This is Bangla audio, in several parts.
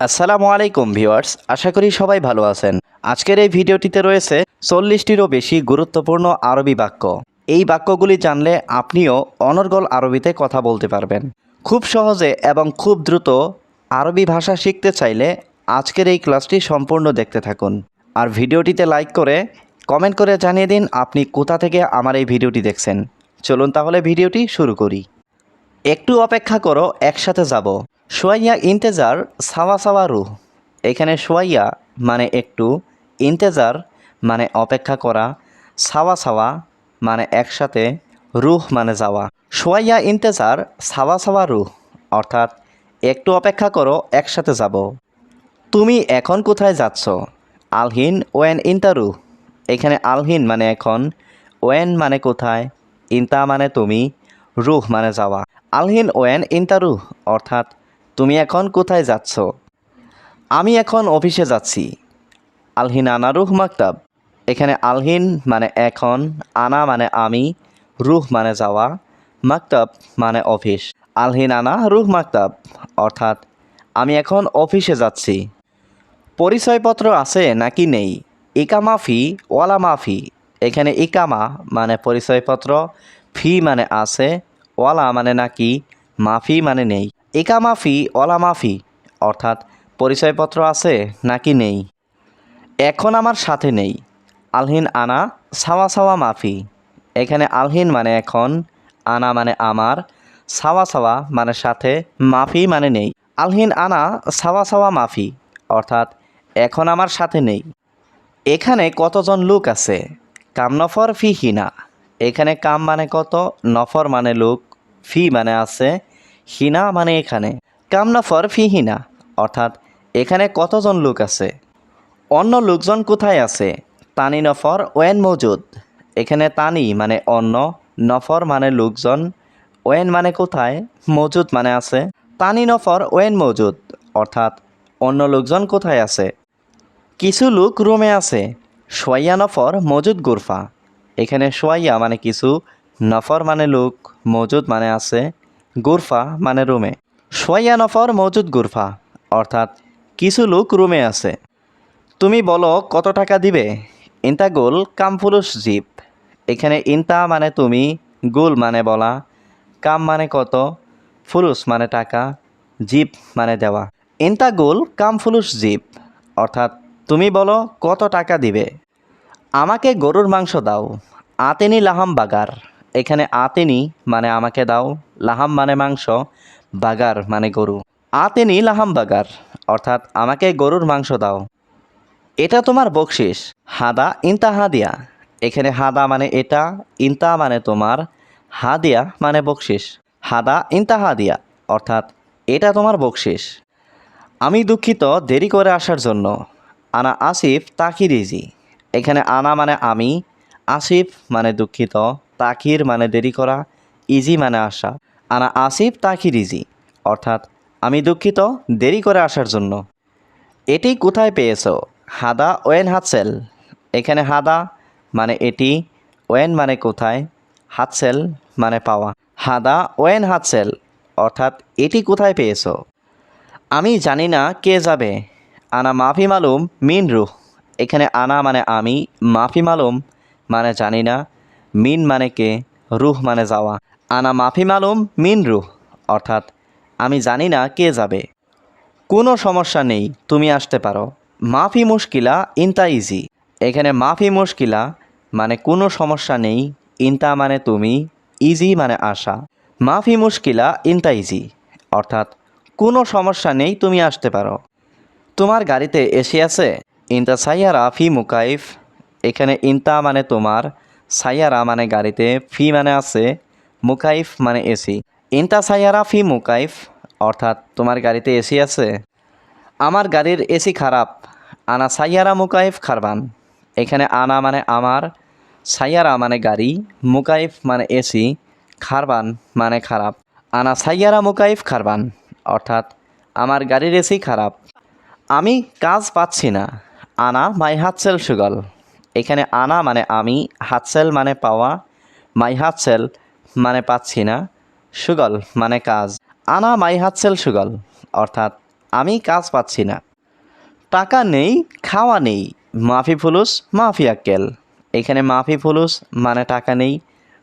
আসসালামু আলাইকুম ভিউয়ার্স, আশা করি সবাই ভালো আছেন। আজকের এই ভিডিওটিতে রয়েছে চল্লিশটিরও বেশি গুরুত্বপূর্ণ আরবি বাক্য। এই বাক্যগুলি জানলে আপনিও অনর্গল আরবিতে কথা বলতে পারবেন। খুব সহজে এবং খুব দ্রুত আরবি ভাষা শিখতে চাইলে আজকের এই ক্লাসটি সম্পূর্ণ দেখতে থাকুন। আর ভিডিওটিতে লাইক করে কমেন্ট করে জানিয়ে দিন আপনি কোথা থেকে আমার এই ভিডিওটি দেখছেন। চলুন তাহলে ভিডিওটি শুরু করি। একটু অপেক্ষা করো, একসাথে যাব। সোয়াইয়া ইন্তেজার সাওয়া সাওয়া রুহ এখানে সোয়াইয়া মানে একটু, ইন্তেজার মানে অপেক্ষা করা, সাওয়া সাওয়া মানে একসাথে, রুহ মানে যাওয়া। সোয়াইয়া ইন্তেজার সাওয়া সাওয়া রুহ অর্থাৎ একটু অপেক্ষা করো, একসাথে যাব। তুমি এখন কোথায় যাচ্ছ? আলহিন ওয়েন ইন্তারু। এখানে আলহিন মানে এখন, ওয়েন মানে কোথায়? ইন্তা মানে তুমি, রুহ মানে যাওয়া। আলহিন ওয়েন ইন্তারু, অর্থাৎ তুমি এখন কোথায় যাচ্ছ? আমি এখন অফিসে যাচ্ছি। আলহিন আনা রুহ মাকতাব। এখানে আলহিন মানে এখন, আনা মানে আমি, রুহ মানে যাওয়া, মাকতাব মানে অফিস। আলহিন আনা, রুহ মাকতাব। অর্থাৎ, আমি এখন অফিসে যাচ্ছি। পরিচয়পত্র আছে নাকি নেই? ইকামা ফি ওয়ালা মাফি। এখানে ইকামা মানে পরিচয়পত্র, ফি মানে আছে, ওয়ালা মানে নাকি, মাফি মানে নেই। ইকামা ফি ওয়ালা মাফি অর্থাৎ পরিচয়পত্র আছে নাকি নেই? এখন আমার সাথে নেই। আলহিন আনা, সাওয়া সাওয়া মাফি। এখানে আলহিন মানে এখন, আনা মানে আমার, সাওয়া সাওয়া মানে সাথে, মাফি মানে নেই। আলহিন আনা, সাওয়া সাওয়া মাফি, অর্থাৎ এখন আমার সাথে নেই। এখানে কতজন লোক আছে? কাম নফর ফি হিনা। এখানে কাম মানে কত, নফর মানে লোক, ফি মানে আছে হিনা মানে এখানে। কাম নফর ফি হিনা, অর্থাৎ এখানে কতজন লোক আছে? অন্য লোকজন কোথায় আছে? তানি, নফর, ওয়েন মজুদ। এখানে তানি মানে অন্য, নফর মানে লোকজন। ওয়েন মানে কোথায়? মজুদ মানে আছে। তানি, নফর, ওয়েন মজুদ, অর্থাৎ অন্য লোকজন কোথায় আছে? কিছু লোক রুমে আছে। সোয়াইয়া, নফর, মজুদ গুরফা। এখানে সোয়াইয়া মানে কিছু, নফর মানে লোক, মজুদ মানে আছে। গুরফা মানে রুমে। সোয়াইয়া নফর মজুদ গুরফা, অর্থাৎ কিছু লোক রুমে আছে। তুমি বলো, কত টাকা দিবে? ইন্তা গোল কামফুলুস জিপ এখানে ইন্তা মানে তুমি, গোল মানে বলা। কাম মানে কত? ফুলুস মানে টাকা। জিপ মানে দেওয়া। ইন্তা গোল কামফুলুস জিপ অর্থাৎ তুমি বলো, কত টাকা দিবে? আমাকে গরুর মাংস দাও। আতেনি লাহাম বাগার। এখানে আতেনি মানে আমাকে দাও, লাহাম মানে মাংস, বাগার মানে গরু। আতেনি লাহাম বাগার, অর্থাৎ আমাকে গরুর মাংস দাও। এটা তোমার বকশিস। হাদা ইন্তা হাদিয়া। এখানে হাদা মানে এটা, ইন্তা মানে তোমার, হাদিয়া মানে বকশিস। হাদা ইন্তা হাদিয়া, অর্থাৎ এটা তোমার বকশিস। আমি দুঃখিত দেরি করে আসার জন্য। আনা আসিফ তাকির ইজি এখানে আনা মানে আমি, আসিফ মানে দুঃখিত। তাকির মানে দেরি করা, ইজি মানে আসা। আনা আসিফ তাকির ইজি, অর্থাৎ আমি দুঃখিত দেরি করে আসার জন্য। এটি কোথায় পেয়েছ? হাদা ওয়েন হাতসেল। এখানে হাদা মানে এটি, ওয়েন মানে কোথায়? হাতসেল মানে পাওয়া। হাদা ওয়েন হাতসেল, অর্থাৎ এটি কোথায় পেয়েছ? আমি জানি না কে যাবে। আনা মাফি মালুম মিন রুহ। এখানে আনা মানে আমি, মাফি মালুম মানে জানি না মিন মানে কে? রুহ মানে যাওয়া। আনা মাফি মালুম, মিন রুহ। অর্থাৎ, আমি জানি না কে যাবে। কোনো সমস্যা নেই, তুমি আসতে পারো। মাফি মুশকিলা ইনতা ইজি। এখানে মাফি মুশকিলা মানে কোনো সমস্যা নেই, ইনতা মানে তুমি, ইজি মানে আসা মাফি মুশকিলা ইনতা ইজি। অর্থাৎ, কোনো সমস্যা নেই, তুমি আসতে পারো। তোমার গাড়িতে এসি আছে? ইনতা সাইয়ারা ফি মুকাইফ। এখানে ইনতা মানে তোমার সাইয়ারা মানে গাড়িতে, ফি মানে আছে মুকাইফ মানে এসি ইনতা সাইয়ারা ফি মুকাইফ, অর্থাৎ তোমার গাড়িতে এসি আছে? আমার গাড়ির এসি খারাপ, আনা সাইয়ারা মুকাইফ খারবান। এখানে আনা মানে আমার, সাইয়ারা মানে গাড়ি, মুকাইফ মানে এসি খারবান মানে খারাপ। আনা সাইয়ারা মুকাইফ খারবান, অর্থাৎ আমার গাড়ির এসি খারাপ। আমি কাজ পাচ্ছি না, আনা মাই হাতসেল সুগল। এখানে আনা মানে আমি হাতসেল মানে পাওয়া, মাই হাতসেল মানে পাচ্ছি না, সুগল মানে কাজ। আনা মাই হাতসেল সুগল, অর্থাৎ আমি কাজ পাচ্ছি না। টাকা নেই, খাওয়া নেই, মাফি ফুলুস, মাফি আক্কেল। এখানে মাফি ফুলুস মানে টাকা নেই,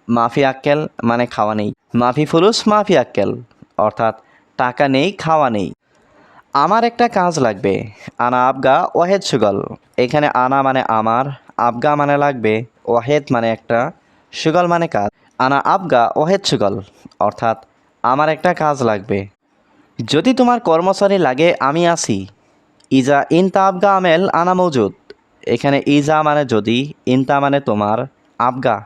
মাফি আক্কেল মানে খাওয়া নেই। মাফি ফুলুস, মাফি আক্কেল, অর্থাৎ টাকা নেই, খাওয়া নেই। আমার একটা কাজ লাগবে, আনা আবগা ওয়াহেদ সুগল। এখানে আনা মানে আমার আবগা মানে লাগবে ওয়াহেদ মানে একটা সুগল মানে কাজ। আনা আবগা ওয়াহেদ সুগল, অর্থাৎ আমার একটা কাজ লাগবে। যদি তোমার কর্মচারী লাগে, আমি আসি ইজা ইনতা আবগা আমেল, আনা মজুদ। এখানে ইজা মানে যদি, ইনতা মানে তোমার আবগা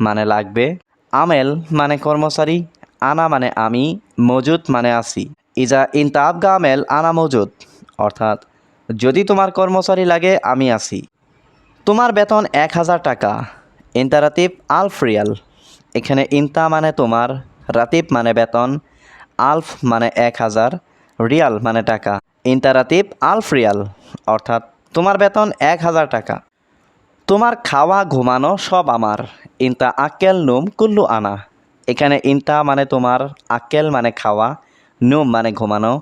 মানে লাগবে। আমেল মানে কর্মচারী, আনা মানে আমি, মজুদ মানে আসি ইজা ইনতা আবগা আমেল, আনা মজুদ, অর্থাৎ যদি তোমার কর্মচারী লাগে, আমি আসি তোমার বেতন এক হাজার টাকা। ইন্টারাতিব আলফ রিয়াল। এখানে ইনতা মানে তোমার, রাতিব মানে বেতন, আলফ মানে এক হাজার, রিয়াল মানে টাকা। ইন্টারাতিব আলফ রিয়াল, অর্থাৎ তোমার বেতন এক হাজার টাকা। তোমার খাওয়া, ঘুমানো সব আমার। ইনতা আক্কেল নুম কুল্লু আনা। এখানে ইনতা মানে তোমার, আক্কেল মানে খাওয়া, নুম মানে ঘুমানো,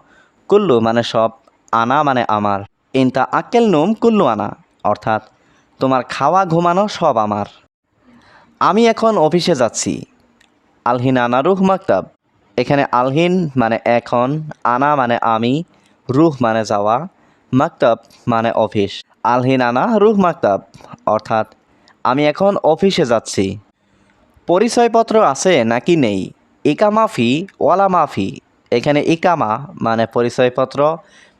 কুল্লু মানে সব, আনা মানে আমার। ইনতা আক্কেল নুম কুল্লু আনা, অর্থাৎ তোমার খাওয়া ঘুমানো সব আমার। আমি এখন অফিসে যাচ্ছি। আলহিন আনা রুহ মাকতাব। এখানে আলহিন মানে এখন, আনা মানে আমি, রুহ মানে যাওয়া, মাকতাব মানে অফিস। আলহিন আনা, রুহ মাকতাব। অর্থাৎ, আমি এখন অফিসে যাচ্ছি। পরিচয়পত্র আছে নাকি নেই? ইকামা ফি ওয়ালা মাফি। এখানে ইকামা মানে পরিচয়পত্র,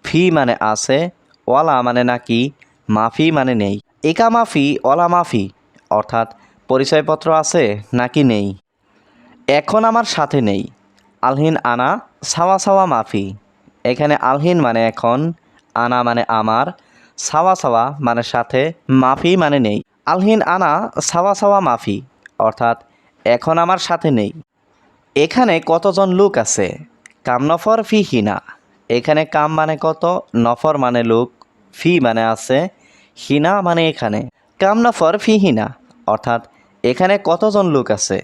ফি মানে আছে, ওয়ালা মানে নাকি, মাফি মানে নেই। ইকামা ফি ওয়ালা মাফি অর্থাৎ পরিচয়পত্র আছে নাকি নেই? এখন আমার সাথে নেই। আলহিন আনা, সাওয়া সাওয়া মাফি। এখানে আলহিন মানে এখন, আনা মানে আমার, সাওয়া সাওয়া মানে সাথে, মাফি মানে নেই। আলহিন আনা, সাওয়া সাওয়া মাফি, অর্থাৎ এখন আমার সাথে নেই। এখানে কতজন লোক আছে? কাম নফর ফি হিনা। এখানে কাম মানে কত, নফর মানে লোক, ফি মানে আছে হিনা মানে এখানে কাম নফর ফি হিনা, অর্থাৎ এখানে কতজন লোক আছে?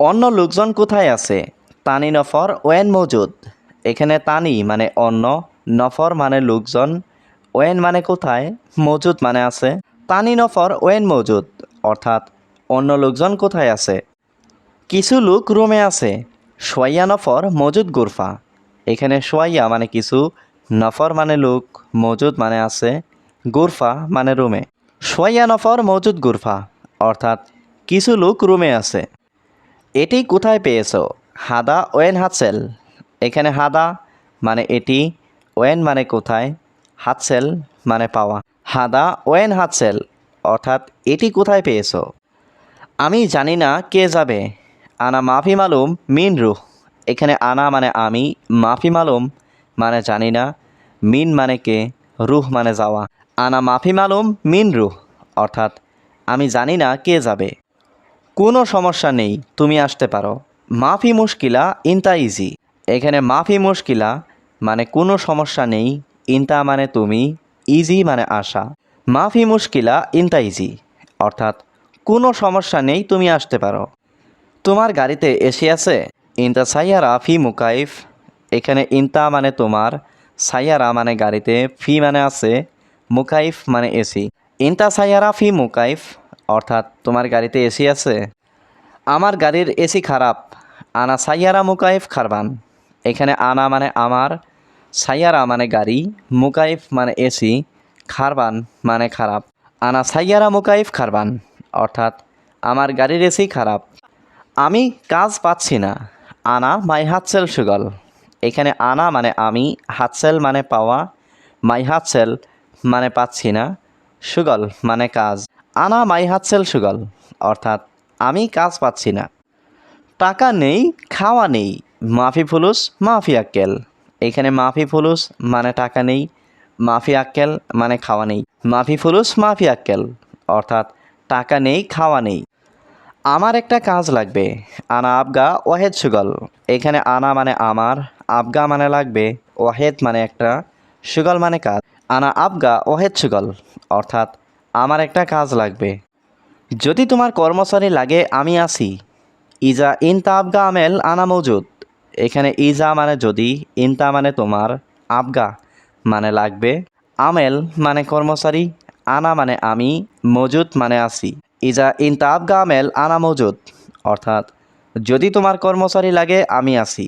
অন্য লোকজন কোথায় আছে? তানি নফর ওয়েন মজুদ। এখানে তানি মানে অন্য, নফর মানে লোকজন। ওয়েন মানে কোথায়? মজুদ মানে আছে। তানি নফর ওয়েন মজুদ, অর্থাৎ অন্য লোকজন কোথায় আছে? কিছু লোক রুমে আছে। সোয়াইয়া নফর মজুদ গুরফা। এখানে সোয়াইয়া মানে কিছু, নফর মানে লোক, মজুদ মানে আছে। গুরফা মানে রুমে। সোয়াইয়া নফর মজুদ গুরফা, অর্থাৎ কিছু লোক রুমে আছে। এটি কোথায় পেয়েছ? হাদা ওয়েন হাতসেল। এখানে হাদা মানে এটি, ওয়েন মানে কোথায়? হাতসেল মানে পাওয়া। হাদা ওয়েন হাতসেল, অর্থাৎ এটি কোথায় পেয়েছ? আমি জানি না কে যাবে। আনা মাফি মালুম মিন রুহ। এখানে আনা মানে আমি, মাফি মালুম মানে জানি না, মিন মানে কে, রুহ মানে যাওয়া। আনা মাফি মালুম মিন রুহ, অর্থাৎ আমি জানি না কে যাবে। কোনো সমস্যা নেই, তুমি আসতে পারো। মাফি মুশকিলা ইনতা ইজি। এখানে মাফি মুশকিলা মানে কোনো সমস্যা নেই, ইনতা মানে তুমি, ইজি মানে আশা। মাফি মুশকিলা ইনতা ইজি, অর্থাৎ কোনো সমস্যা নেই, তুমি আসতে পারো। তোমার গাড়িতে এসি আছে? ইনতা সাইয়ারা ফি মুকাইফ। এখানে ইনতা মানে তোমার, সাইয়ারা মানে গাড়িতে ফি মানে আছে মুকাইফ মানে এসি ইনতা সাইয়ারা ফি মুকাইফ, অর্থাৎ তোমার গাড়িতে এসি আছে? আমার গাড়ির এসি খারাপ, আনা সাইয়ারা মুকাইফ খারবান। এখানে আনা মানে আমার, সাইয়ারা মানে গাড়ি, মুকাইফ মানে এসি খারবান মানে খারাপ। আনা সাইয়ারা মুকাইফ খারবান, অর্থাৎ আমার গাড়ির এসি খারাপ। আমি কাজ পাচ্ছি না, আনা মাই হাতসেল সুগল। এখানে আনা মানে আমি, হাতসেল মানে পাওয়া, মাই হাতসেল মানে পাচ্ছি না। সুগল মানে কাজ। আনা মাই হাতসেল সুগল। অর্থাৎ আমি কাজ পাচ্ছি না। টাকা নেই, খাওয়া নেই। মাফি ফুলুস, মাফি আক্কেল। এখানে মাফি ফুলুস মানে টাকা নেই, মাফি আক্কেল মানে খাওয়া নেই। মাফি ফুলুস, মাফি আক্কেল। অর্থাৎ টাকা নেই, খাওয়া নেই। আমার একটা কাজ লাগবে। আনা আবগা ওয়াহেদ সুগল। এখানে আনা মানে আমার, আবগা মানে লাগবে, ওয়াহেদ মানে একটা, সুগল মানে কাজ। আনা আবগা সুগল অর্থাৎ আমার একটা কাজ লাগবে। যদি তোমার কর্মচারী লাগে, আমি আসি ইজা ইনতা আবগা আমেল আনা মজুদ। এখানে ইজা মানে যদি, ইনতা মানে তোমার আবগা মানে লাগবে। আমেল মানে কর্মচারী, আনা মানে আমি, মজুদ মানে আসি ইজা ইনতা আবগা আমেল আনা মজুদ, অর্থাৎ যদি তোমার কর্মচারী লাগে, আমি আসি